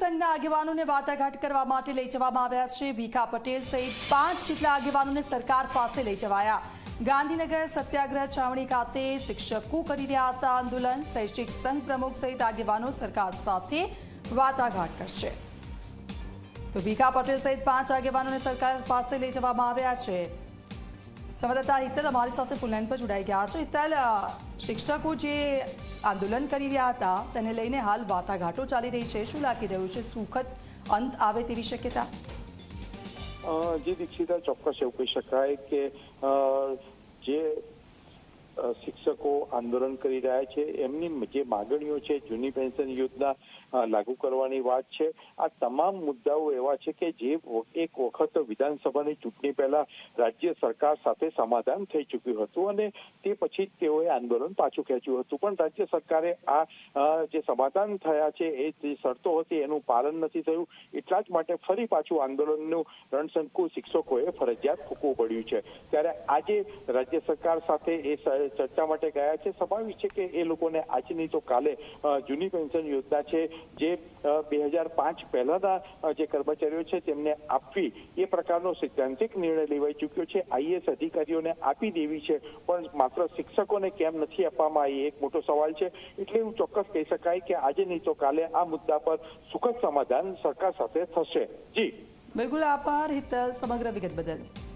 સંઘના આગેવાનોને વાટાઘાટ કરવા માટે લઈ જવામાં આવ્યા છે. ભીખા પટેલ સહિત પાંચ જેટલા આગેવાનોને સરકાર પાસે લઈ જવાયા. ગાંધીનગર સત્યાગ્રહ છાવણી ખાતે શિક્ષકો કરી રહ્યા હતા. આંદોલન શૈક્ષિક સંઘ પ્રમુખ સહિત આગેવાનો સરકાર સાથે વાટાઘાટ કરશે. તો ભીખા પટેલ સહિત પાંચ આગેવાનોને સરકાર પાસે લઈ જવામાં આવ્યા છે. સંવાદદાતા હિતલ અમારી સાથે ફૂલલાઈન પર જોડાઈ ગયા છે. હિતલ શિક્ષકો જે આંદોલન કરી રહ્યા હતા, તેને લઈને હાલ વાટાઘાટો ચાલી રહી છે. શું લાગી રહ્યું છે? સુખદ અંત આવે તેવી શક્યતા? જે દીક્ષિતા, ચોક્કસ એવું કહી શકાય કે જે શિક્ષકો આંદોલન કરી રહ્યા છે. એમની જે માગણીઓ છે, જૂની પેન્શન યોજના લાગુ કરવાની વાત છે. આ તમામ મુદ્દાઓ એવા છે કે જે એક વખત વિધાનસભાની ચૂંટણી પહેલા રાજ્ય સરકાર સાથે સમાધાન થઈ ચૂક્યું હતું અને તે પછી તેઓએ આંદોલન પાછું ખેંચ્યું હતું. પણ રાજ્ય સરકારે આ જે સમાધાન થયા છે, એ જે શરતો હતી, એનું પાલન નથી થયું. એટલા જ માટે ફરી પાછું આંદોલનનું રણશંકુ શિક્ષકોએ ફરજિયાત ફૂકવું પડ્યું છે. ત્યારે આજે રાજ્ય સરકાર સાથે એ ચર્ચા માટે ગયા છે. સ્વાભાવિક છે કે એ લોકોને આજે નહીં તો કાલે જૂની પેન્શન યોજના છે, જે બે પહેલાના જે કર્મચારીઓ છે તેમને આપવી, એ પ્રકારનો સૈદ્ધાંતિક નિર્ણય લેવાઈ ચૂક્યો છે. આઈએસ અધિકારીઓને આપી દેવી છે, પણ માત્ર શિક્ષકોને કેમ નથી આપવામાં આવી એક મોટો સવાલ છે. એટલે એવું ચોક્કસ કહી શકાય કે આજે નહીં તો કાલે આ મુદ્દા પર સુખદ સમાધાન સરકાર સાથે થશે. જી. બિલકુલ આભાર હિતલ, સમગ્ર વિગત બદલ.